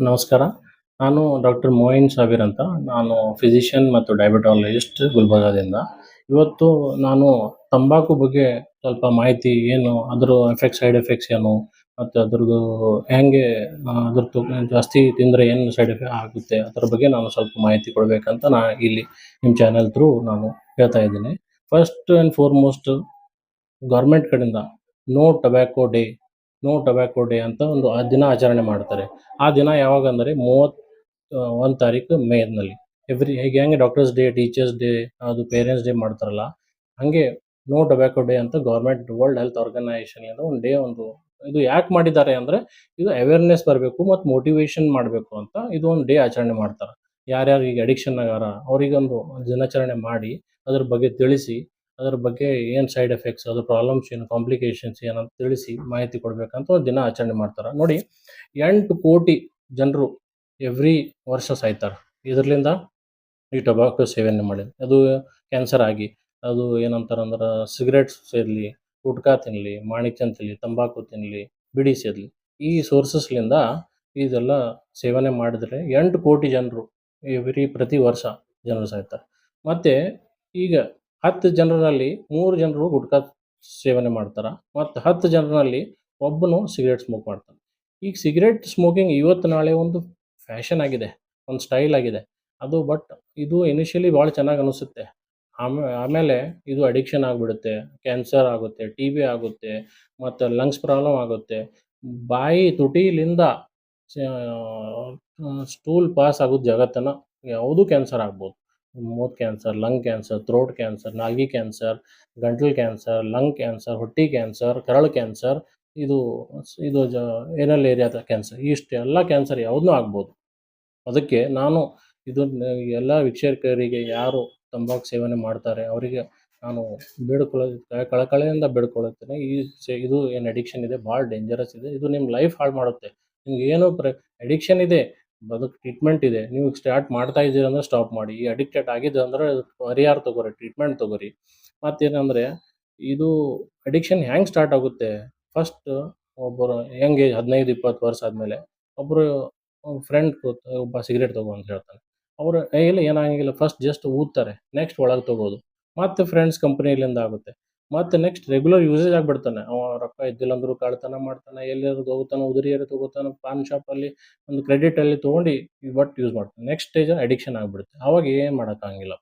ನಮಸ್ಕಾರ. ನಾನು ಡಾಕ್ಟರ್ ಮೊಯಿನ್ ಸಾಬೀರ್ ಅಂತ. ನಾನು ಫಿಸಿಷಿಯನ್ ಮತ್ತು ಡಯಾಬಿಟಾಲಜಿಸ್ಟ್ ಗುಲ್ಬರ್ಗಾದಿಂದ. ಇವತ್ತು ನಾನು ತಂಬಾಕು ಬಗ್ಗೆ ಸ್ವಲ್ಪ ಮಾಹಿತಿ ಏನು ಅದರ ಎಫೆಕ್ಟ್ ಸೈಡ್ ಎಫೆಕ್ಟ್ಸ್ ಏನು? ಮತ್ತು ಅದ್ರದ್ದು ಹೆಂಗೆ ಅದ್ರ ಅದ್ರದ್ದು ಜಾಸ್ತಿ ತಿಂದರೆ ಏನು ಸೈಡ್ ಎಫೆಕ್ಟ್ ಆಗುತ್ತೆ? ಅದ್ರ ಬಗ್ಗೆ ನಾನು ಸ್ವಲ್ಪ ಮಾಹಿತಿ ಕೊಡಬೇಕಂತ ನಾ ಇಲ್ಲಿ ನಿಮ್ಮ ಚಾನೆಲ್ ಥ್ರೂ ನಾನು ಹೇಳ್ತಾ ಇದ್ದೀನಿ. ಫಸ್ಟ್ ಆ್ಯಂಡ್ ಫಾರ್‌ಮೋಸ್ಟ್ ಗೌರ್ಮೆಂಟ್ ಕಡೆಯಿಂದ no tobacco day, no tobacco day ಅಂತ ಒಂದು ಆ ದಿನ ಆಚರಣೆ ಮಾಡ್ತಾರೆ. ಆ ದಿನ ಯಾವಾಗ ಅಂದರೆ ಮೂವತ್ತು ಒಂದು ತಾರೀಕು ಮೇನಲ್ಲಿ. ಎವ್ರಿ ಹೇಗೆ ಹೆಂಗೆ ಡಾಕ್ಟರ್ಸ್ ಡೇ, ಟೀಚರ್ಸ್ ಡೇ, ಅದು ಪೇರೆಂಟ್ಸ್ ಡೇ ಮಾಡ್ತಾರಲ್ಲ, ಹಾಗೆ ನೋ ಟೊಬ್ಯಾಕೋ ಡೇ ಅಂತ ಗೌರ್ಮೆಂಟ್ ವರ್ಲ್ಡ್ ಹೆಲ್ತ್ ಆರ್ಗನೈಜೇಷನ್ ಇಂದ ಒಂದು ಡೇ ಒಂದು ಇದು ಯಾಕೆ ಮಾಡಿದ್ದಾರೆ ಅಂದರೆ ಇದು ಅವೇರ್‌ನೆಸ್ ಬರಬೇಕು ಮತ್ತು ಮೋಟಿವೇಶನ್ ಮಾಡಬೇಕು ಅಂತ ಇದು ಒಂದು ಡೇ ಆಚರಣೆ ಮಾಡ್ತಾರೆ ಯಾರ್ಯಾರು ಈಗ ಅಡಿಕ್ಷನ್ ಆಗಾರ ಅವ್ರಿಗೊಂದು ದಿನಾಚರಣೆ ಮಾಡಿ, ಅದ್ರ ಬಗ್ಗೆ ತಿಳಿಸಿ, ಅದ್ರ ಬಗ್ಗೆ ಏನು ಸೈಡ್ ಎಫೆಕ್ಟ್ಸ್, ಅದು ಪ್ರಾಬ್ಲಮ್ಸ್ ಏನು, ಕಾಂಪ್ಲಿಕೇಶನ್ಸ್ ಏನು ಅಂತ ತಿಳಿಸಿ ಮಾಹಿತಿ ಕೊಡಬೇಕಂತ ಒಂದು ದಿನ ಆಚರಣೆ ಮಾಡ್ತಾರೆ ನೋಡಿ ಎಂಟು ಕೋಟಿ ಜನರು ಎವ್ರಿ ವರ್ಷ ಸಾಯ್ತಾರೆ ಇದರಿಂದ ಈ ಟೊಬ್ಯಾಕೋ ಸೇವನೆ ಮಾಡಿ. ಅದು ಕ್ಯಾನ್ಸರ್ ಆಗಿ, ಅದು ಏನಂತಾರಂದ್ರ ಸಿಗರೇಟ್ಸ್ ಇರಲಿ ಗುಟ್ಕಾ ತಿನ್ನಲಿ ಮಾಣಿಕ್ಯನ್ ತಿನ್ನಲಿ ತಂಬಾಕು ತಿನ್ನಲಿ ಬಿಡಿ ಸೇರಲಿ ಈ ಸೋರ್ಸಸ್‌ಲಿಂದ ಇದೆಲ್ಲ ಸೇವನೆ ಮಾಡಿದ್ರೆ ಎಂಟು ಕೋಟಿ ಜನರು ಎವ್ರಿ ಪ್ರತಿ ವರ್ಷ ಜನರು ಸಾಯ್ತಾರೆ. ಮತ್ತು ಈಗ 10 ಜನರಲ್ಲಿ ಮೂರು ಜನರು ಗುಟ್ಕಾ ಸೇವನೆ ಮಾಡ್ತಾರೆ ಮತ್ತು 10 ಜನರಲ್ಲಿ ಒಬ್ಬನು ಸಿಗರೇಟ್ ಸ್ಮೋಕ್ ಮಾಡ್ತಾನೆ. ಈಗ ಸಿಗರೇಟ್ ಸ್ಮೋಕಿಂಗ್ ಇವತ್ತು ನಾಳೆ ಒಂದು ಫ್ಯಾಷನ್ ಆಗಿದೆ. ಒಂದು ಸ್ಟೈಲ್ ಆಗಿದೆ. ಅದು ಬಟ್ ಇದು ಇನಿಷಿಯಲಿ ಭಾಳ ಚೆನ್ನಾಗಿ ಅನಿಸುತ್ತೆ. ಆಮೇ ಆಮೇಲೆ ಇದು ಅಡಿಕ್ಷನ್ ಆಗಿಬಿಡುತ್ತೆ ಕ್ಯಾನ್ಸರ್ ಆಗುತ್ತೆ, ಟಿ ಬಿ ಆಗುತ್ತೆ, ಮತ್ತು ಲಂಗ್ಸ್ ಪ್ರಾಬ್ಲಮ್ ಆಗುತ್ತೆ. ಬಾಯಿ ತುಟಿಲಿಂದ ಸ್ಟೂಲ್ ಪಾಸ್ ಆಗೋದು ಜಗತ್ತನ್ನು ಯಾವುದೂ ಕ್ಯಾನ್ಸರ್ ಆಗ್ಬೋದು. Mouth cancer, lung cancer, throat cancer, ನಾಲಿಗೆ ಕ್ಯಾನ್ಸರ್, ಗಂಟಲು ಕ್ಯಾನ್ಸರ್, ಲಂಗ್ ಕ್ಯಾನ್ಸರ್, ಹೊಟ್ಟಿ ಕ್ಯಾನ್ಸರ್, ಕರಳು ಕ್ಯಾನ್ಸರ್, ಇದು ಇದು ಜ ಏನಲ್ ಏರಿಯಾದ ಕ್ಯಾನ್ಸರ್ ಇಷ್ಟೆಲ್ಲ ಕ್ಯಾನ್ಸರ್ ಯಾವುದನ್ನೂ ಆಗ್ಬೋದು. ಅದಕ್ಕೆ ನಾನು ಇದು ಎಲ್ಲ ವೀಕ್ಷಕರಿಗೆ ಯಾರು ತಂಬಾಕು ಸೇವನೆ ಮಾಡ್ತಾರೆ ಅವರಿಗೆ ನಾನು ಬೇಡ್ಕೊಳ್ಳೋ ಕಳಕಳೆಯಿಂದ ಬೇಡ್ಕೊಳ್ಳುತ್ತೇನೆ ಈ ಸೆ ಇದು ಏನು ಅಡಿಕ್ಷನ್ ಇದೆ ಭಾಳ ಡೇಂಜರಸ್ ಇದೆ. ಇದು ನಿಮ್ಮ ಲೈಫ್ ಹಾಳು ಮಾಡುತ್ತೆ. ನಿಮ್ಗೆ ಏನು ಪ್ರ ಅಡಿಕ್ಷನ್ ಇದೆ, ಅದಕ್ಕೆ ಟ್ರೀಟ್ಮೆಂಟ್ ಇದೆ. ನೀವು ಸ್ಟಾರ್ಟ್ ಮಾಡ್ತಾ ಇದ್ದೀರ ಅಂದ್ರೆ ಸ್ಟಾಪ್ ಮಾಡಿ. ಈ ಅಡಿಕ್ಟೆಡ್ ಆಗಿದೆ ಅಂದ್ರೆ ಪರಿಹಾರ ತಗೋರಿ, ಟ್ರೀಟ್ಮೆಂಟ್ ತಗೋರಿ. ಮತ್ತೇನಂದ್ರೆ ಇದು ಅಡಿಕ್ಷನ್ ಹೆಂಗ್ ಸ್ಟಾರ್ಟ್ ಆಗುತ್ತೆ? ಫಸ್ಟ್ ಒಬ್ಬರು ಹೆಂಗೆ 15, 20 ವರ್ಷ ಆದಮೇಲೆ ಒಬ್ರು ಫ್ರೆಂಡ್ ಒಬ್ಬ ಸಿಗರೇಟ್ ತಗೋ ಅಂತ ಹೇಳ್ತಾನೆ. ಅವ್ರು ಇಲ್ಲ ಏನಾಗಂಗಿಲ್ಲ ಫಸ್ಟ್ ಜಸ್ಟ್ ಊದ್ತಾರೆ. ನೆಕ್ಸ್ಟ್ ಒಳಗೆ ತಗೋದು. ಮತ್ತೆ ಫ್ರೆಂಡ್ಸ್ ಕಂಪನಿಲಿಂದ ಆಗುತ್ತೆ. ಮತ್ತೆ ನೆಕ್ಸ್ಟ್ ರೆಗ್ಯುಲರ್ ಯೂಸೇಜ್ ಆಗ್ಬಿಡ್ತಾನೆ. ಅವ ರೊಕ್ಕ ಇದ್ದಿಲ್ಲ ಅಂದ್ರೂ ಕಳ್ತನ ಮಾಡ್ತಾನೆ. ಎಲ್ಲಾದ್ರು ಹೋಗ್ತಾನೆ, ಉದುರಿಯರು ತಗೋತಾನೆ, ಪಾನ್ ಶಾಪಲ್ಲಿ ಒಂದು ಕ್ರೆಡಿಟಲ್ಲಿ ತಗೊಂಡು ಒಟ್ಟು ಯೂಸ್ ಮಾಡ್ತಾನೆ. ನೆಕ್ಸ್ಟ್ ಸ್ಟೇಜ್ ಅಡಿಕ್ಷನ್ ಆಗಿಬಿಡುತ್ತೆ ಅವಾಗ ಏನು ಮಾಡೋಕ್ಕಾಗಿಲ್ಲ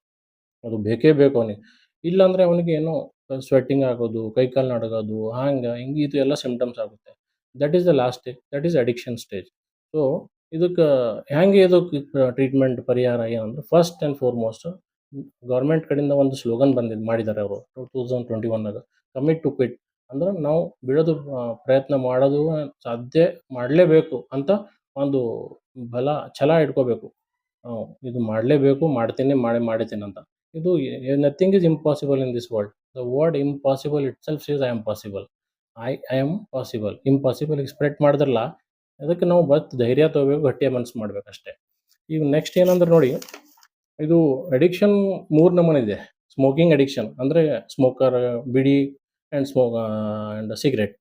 ಅದು ಬೇಕೇ ಬೇಕು ಅವನಿಗೆ. ಇಲ್ಲಾಂದ್ರೆ ಅವನಿಗೆ ಏನೋ ಸ್ವೆಟ್ಟಿಂಗ್ ಆಗೋದು, ಕೈ ಕಾಲು ನಡಗೋದು ಹಾಂಗ ಹಿಂಗೆ ಇದು ಎಲ್ಲ ಸಿಮ್ಟಮ್ಸ್ ಆಗುತ್ತೆ. That is the last stage. That is addiction stage. So ಇದಕ್ಕೆ ಹೆಂಗೆ ಇದಕ್ಕೆ ಟ್ರೀಟ್ಮೆಂಟ್ ಪರಿಹಾರ ಏನಂದ್ರೆ ಫಸ್ಟ್ ಆ್ಯಂಡ್ ಫಾರ್‌ಮೋಸ್ಟ್ ಗವರ್ನಮೆಂಟ್ ಕಡೆಯಿಂದ ಒಂದು ಸ್ಲೋಗನ್ ಬಂದಿದ್ದು ಮಾಡಿದ್ದಾರೆ ಅವರು 2021ನಾಗ ಕಮಿಟ್ ಟು ಕ್ವಿಟ್ ಅಂದ್ರೆ ನಾವು ಬಿಡೋದು ಪ್ರಯತ್ನ ಮಾಡೋದು ಸಾಧ್ಯ ಮಾಡಲೇಬೇಕು ಅಂತ ಒಂದು ಬಲ ಛಲ ಇಟ್ಕೋಬೇಕು. ಇದು ಮಾಡಲೇಬೇಕು, ಮಾಡ್ತೀನಿ, ಮಾಡಿ ಮಾಡ್ತೀನಿ ಅಂತ. ಇದು nothing is impossible in this world. The word impossible itself is I am possible. I I am possible. Impossible spread ಮಾಡಿದ್ರಲ್ಲ, ಅದಕ್ಕೆ ನಾವು ಬತ್ ಧೈರ್ಯ ತಗೋಬೇಕು, ಗಟ್ಟಿಯ ಮನಸ್ಸು ಮಾಡ್ಬೇಕಷ್ಟೇ. ಈಗ ನೆಕ್ಸ್ಟ್ ಏನಂದ್ರೆ ನೋಡಿ, ಇದು ಅಡಿಕ್ಷನ್ 3 ನಮೂನಿ ಇದೆ. ಸ್ಮೋಕಿಂಗ್ ಅಡಿಕ್ಷನ್ ಅಂದ್ರೆ smoker beedi and smoke and cigarette.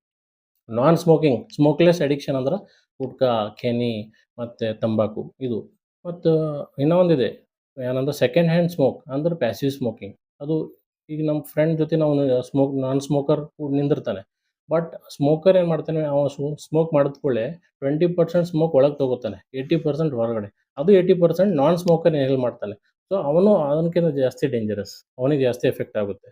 Non smoking smokeless addiction ಅಂದ್ರೆ ಗುಟ್ಕ ಖೇನಿ ಮತ್ತೆ ತಂಬಾಕು ಇದು. ಮತ್ತು ಇನ್ನೂ ಒಂದಿದೆ ಏನಂದ್ರೆ ಸೆಕೆಂಡ್ ಹ್ಯಾಂಡ್ ಸ್ಮೋಕ್ ಅಂದ್ರೆ ಪ್ಯಾಸಿವ್ ಸ್ಮೋಕಿಂಗ್. ಅದು ಈಗ ನಮ್ಮ ಫ್ರೆಂಡ್ ಜೊತೆ ನಾವು ಸ್ಮೋಕ್ ನಾನ್ ಸ್ಮೋಕರ್ ಕೂಡ ನಿಂದಿರ್ತಾನೆ. ಬಟ್ ಸ್ಮೋಕರ್ ಏನು ಮಾಡ್ತಾನೆ, ಅವ ಸ್ಮೋಕ್ ಮಾಡಿದ ಕೂಡಲೇ 20% ಸ್ಮೋಕ್ ಒಳಗೆ ತಗೋತಾನೆ. 80% ಹೊರಗಡೆ. ಅದು 80% ನಾನ್ ಸ್ಮೋಕರ್ ಇನ್ಹೇಲ್ ಮಾಡ್ತಾನೆ. ಸೊ ಅವನು ಅದಕ್ಕಿಂತ ಜಾಸ್ತಿ ಡೇಂಜರಸ್. ಅವನಿಗೆ ಜಾಸ್ತಿ ಎಫೆಕ್ಟ್ ಆಗುತ್ತೆ.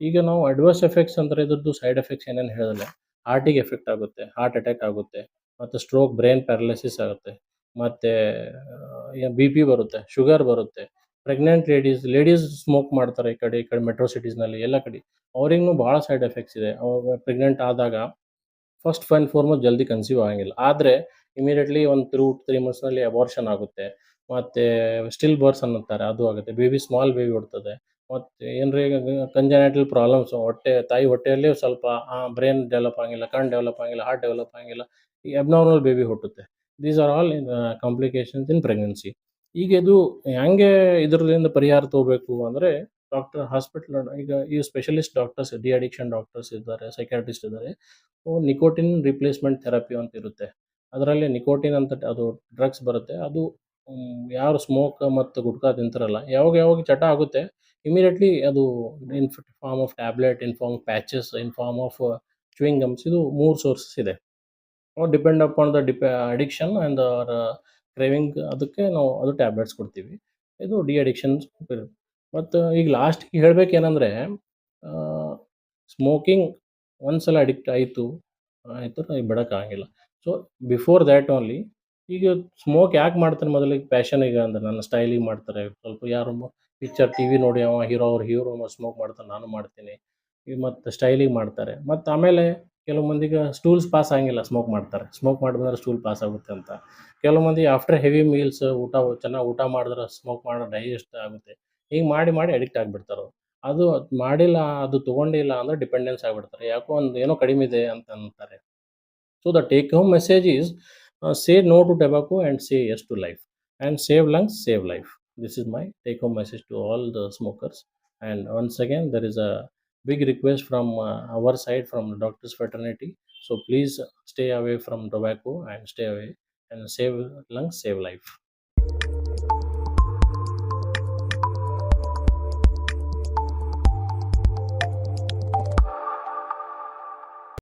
ಈಗ ನಾವು ಅಡ್ವರ್ಸ್ ಎಫೆಕ್ಟ್ಸ್ ಅಂದರೆ ಇದ್ರದ್ದು ಸೈಡ್ ಎಫೆಕ್ಟ್ಸ್ ಏನೇನು ಹೇಳಿದಲ್ಲ ಹಾರ್ಟಿಗೆ ಎಫೆಕ್ಟ್ ಆಗುತ್ತೆ, ಹಾರ್ಟ್ ಅಟ್ಯಾಕ್ ಆಗುತ್ತೆ, ಮತ್ತು ಸ್ಟ್ರೋಕ್, ಬ್ರೈನ್ ಪ್ಯಾರಲಿಸಿಸ್ ಆಗುತ್ತೆ, ಮತ್ತು ಬಿ ಪಿ ಬರುತ್ತೆ, ಶುಗರ್ ಬರುತ್ತೆ. ಪ್ರೆಗ್ನೆಂಟ್ ಲೇಡೀಸ್ ಲೇಡೀಸ್ ಸ್ಮೋಕ್ ಮಾಡ್ತಾರೆ ಈ ಕಡೆ, ಈ ಕಡೆ ಮೆಟ್ರೋ ಸಿಟೀಸ್‌ನಲ್ಲಿ ಎಲ್ಲ ಕಡೆ. ಅವ್ರಿಗೂ ಭಾಳ ಸೈಡ್ ಎಫೆಕ್ಟ್ಸ್ ಇದೆ. ಅವಾಗ ಪ್ರೆಗ್ನೆಂಟ್ ಆದಾಗ ಫಸ್ಟ್ ಫೈನ್ ಫೋರ್ಮೋಸ್ ಜಲ್ದಿ ಕನ್ಸೀವ್ ಆಗಂಗಿಲ್ಲ. ಆದ್ರೆ ಇಮಿಡಿಯೇಟ್ಲಿ ಒಂದು 2-3 ಮಂತ್ಸ್‌ನಲ್ಲಿ ಅಬಾರ್ಷನ್ ಆಗುತ್ತೆ. ಮತ್ತು ಸ್ಟಿಲ್ ಬರ್ಸ್ ಅನ್ನುತ್ತಾರೆ ಅದು ಆಗುತ್ತೆ. ಬೇಬಿ ಸ್ಮಾಲ್ ಬೇಬಿ ಹುಟ್ಟುತ್ತದೆ. ಮತ್ತೆ ಏನ್ರಿ ಕಂಜನೈಟಲ್ ಪ್ರಾಬ್ಲಮ್ಸ್ ಹೊಟ್ಟೆ ತಾಯಿ ಹೊಟ್ಟೆಯಲ್ಲೇ ಸ್ವಲ್ಪ ಬ್ರೈನ್ ಡೆವಲಪ್ ಆಗಿಲ್ಲ ಕಣ್ಣು ಡೆವಲಪ್ ಆಗಿಲ್ಲ ಹಾರ್ಟ್ ಡೆವಲಪ್ ಆಗಿಲ್ಲ ಈ ಅಬ್ನಾರ್ಮಲ್ ಬೇಬಿ ಹುಟ್ಟುತ್ತೆ. These are all complications in pregnancy. ಈಗ ಇದು ಹೆಂಗೆ ಇದರಿಂದ ಪರಿಹಾರ ತಗೋಬೇಕು ಅಂದರೆ ಡಾಕ್ಟರ್ ಹಾಸ್ಪಿಟಲ್ ಈಗ ಈ specialist doctors de addiction doctors ಇದ್ದಾರೆ, ಸೈಕ್ಯಾಟ್ರಿಸ್ಟ್ ಇದ್ದಾರೆ. ನಿಕೋಟಿನ್ ರಿಪ್ಲೇಸ್ಮೆಂಟ್ ಥೆರಪಿ ಅಂತ ಇರುತ್ತೆ. ಅದರಲ್ಲಿ ನಿಕೋಟಿನ್ ಅಂತ ಅದು ಡ್ರಗ್ಸ್ ಬರುತ್ತೆ. ಅದು ಯಾರು ಸ್ಮೋಕ್ ಮತ್ತು ಗುಟ್ಕಾ ತಿಂತಾರಲ್ಲ, ಯಾವಾಗ ಯಾವಾಗ ಚಟ ಆಗುತ್ತೆ, ಇಮಿಡಿಯೇಟ್ಲಿ ಅದು in form of tablet, in form patches, in form of chewing gums, ಇದು ಮೂರು ಸೋರ್ಸಸ್ ಇದೆ. ಡಿಪೆಂಡ್ ಅಪಾನ್ ದ ಡಿಪೆ, ಅಡಿಕ್ಷನ್ ಆ್ಯಂಡ್ ಅವರ್ ಕ್ರೇವಿಂಗ್, ಅದಕ್ಕೆ ನಾವು ಅದು ಟ್ಯಾಬ್ಲೆಟ್ಸ್ ಕೊಡ್ತೀವಿ. ಇದು ಡಿ ಅಡಿಕ್ಷನ್ ಮತ್ತು ಈಗ ಲಾಸ್ಟ್ಗೆ ಹೇಳಬೇಕೇನಂದ್ರೆ ಸ್ಮೋಕಿಂಗ್ ಒಂದ್ಸಲ ಅಡಿಕ್ಟ್ ಆಯಿತು ಆಯಿತು ಬಿಡೋಕ್ಕಾಗಿಲ್ಲ ಸೊ ಬಿಫೋರ್ ದ್ಯಾಟ್ ಓನ್ಲಿ ಈಗ ಸ್ಮೋಕ್ ಯಾಕೆ ಮಾಡ್ತಾರೆ ಮೊದಲಿಗೆ? ಪ್ಯಾಷನ್ ಈಗ ಅಂದ್ರೆ ನನ್ನ ಸ್ಟೈಲಿಗೆ ಮಾಡ್ತಾರೆ. ಸ್ವಲ್ಪ ಯಾರು ಪಿಕ್ಚರ್ ಟಿ ವಿ ನೋಡಿ ಅವ ಹೀರೋ ಅವ್ರ ಹೀರೋ ಸ್ಮೋಕ್ ಮಾಡ್ತಾರೆ ನಾನು ಮಾಡ್ತೀನಿ. ಈಗ ಮತ್ತು ಸ್ಟೈಲಿಗೆ ಮಾಡ್ತಾರೆ. ಮತ್ತು ಆಮೇಲೆ ಕೆಲವು ಮಂದಿಗೆ ಸ್ಟೂಲ್ಸ್ ಪಾಸ್ ಆಗಿಲ್ಲ ಸ್ಮೋಕ್ ಮಾಡ್ತಾರೆ. ಸ್ಮೋಕ್ ಮಾಡಿದ್ರೆ ಸ್ಟೂಲ್ ಪಾಸ್ ಆಗುತ್ತೆ ಅಂತ. ಕೆಲವು ಮಂದಿ ಆಫ್ಟರ್ ಹೆವಿ ಮೀಲ್ಸ್ ಊಟ, ಚೆನ್ನಾಗಿ ಊಟ ಮಾಡಿದ್ರೆ ಸ್ಮೋಕ್ ಮಾಡೋ ಡೈಜೆಸ್ಟ್ ಆಗುತ್ತೆ. ಹೀಗೆ ಮಾಡಿ ಮಾಡಿ ಅಡಿಕ್ಟ್ ಆಗಿಬಿಡ್ತಾರೆ ಅದು ಮಾಡಿಲ್ಲ, ಅದು ತೊಗೊಂಡಿಲ್ಲ ಅಂದರೆ ಡಿಪೆಂಡೆನ್ಸ್ ಆಗಿಬಿಡ್ತಾರೆ. ಯಾಕೋ ಒಂದು ಏನೋ ಕಡಿಮೆ ಇದೆ ಅಂತ ಅಂತಾರೆ. So the take home message is uh, say no to tobacco and say yes to life and save lungs, save life. This is my take home message to all the smokers. And once again, there is a big request from uh, our side from the doctors fraternity. So please stay away from tobacco and stay away and save lungs, save life.